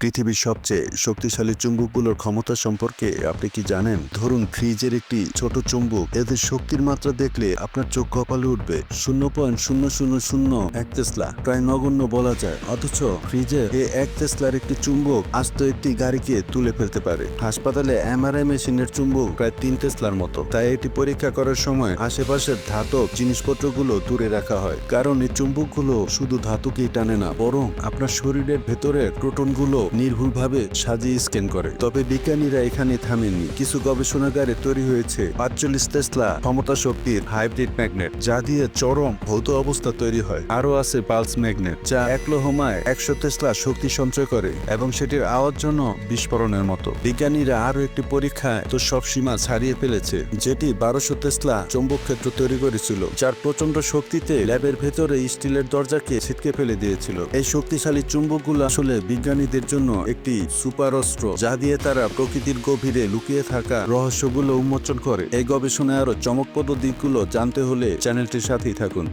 পৃথিবীর সবচেয়ে শক্তিশালী চুম্বকগুলোর ক্ষমতা সম্পর্কে আপনি কি জানেন? ধরুন, ফ্রিজের একটি ছোট চুম্বক। এদের শক্তির মাত্রা দেখলে আপনার চোখ কপালে উঠবে। শূন্য পয়েন্ট শূন্য শূন্য শূন্য এক তেসলা। প্রায় নগণ্য বলা যায়। অথচ ফ্রিজে এই এক তেসলার একটি চুম্বক আস্ত একটি গাড়িকে তুলে ফেলতে পারে। হাসপাতালে এমআরআই মেশিনের চুম্বক প্রায় তিন তেসলার মতো। তাই এটি পরীক্ষা করার সময় আশেপাশের ধাতব জিনিসপত্রগুলো দূরে রাখা হয়। কারণ এই চুম্বকগুলো শুধু ধাতুকেই টানে না, বরং আপনার শরীরের ভেতরের প্রোটনগুলো নির্ভুলভাবে সাজিয়ে স্ক্যান করে। তবে বিজ্ঞানীরা এখানে থামেননি। কিছু গবেষণাগারে তৈরি হয়েছে পাঁচচল্লিশ তেসলা ক্ষমতা শক্তির হাইব্রিড ম্যাগনেট, যা দিয়ে চরম ভৌত অবস্থা তৈরি হয়। আরও আছে পালস ম্যাগনেট, যা এক লোহমায় একশো তেসলা শক্তি সঞ্চয় করে এবং সেটির আওয়াজ জন্য বিস্ফোরণের মতো। বিজ্ঞানীরা আরও একটি পরীক্ষায় তো সব সীমা ছাড়িয়ে ফেলেছে, যেটি বারোশো তেসলা চৌম্বক ক্ষেত্র তৈরি করেছিল, যার প্রচণ্ড শক্তিতে ল্যাবের ভেতরে স্টিলের দরজাকে ছিটকে ফেলে দিয়েছিল। এই শক্তিশালী চুম্বকগুলো আসলে বিজ্ঞানীদের জন্য একটি সুপার অস্ত্র যা দিয়ে তারা প্রকৃতির গভীরে লুকিয়ে থাকা রহস্যগুলো উন্মোচন করে। এই গবেষণায় আরও চমকপ্রদ দিকগুলো জানতে হলে চ্যানেলটির সাথেই থাকুন।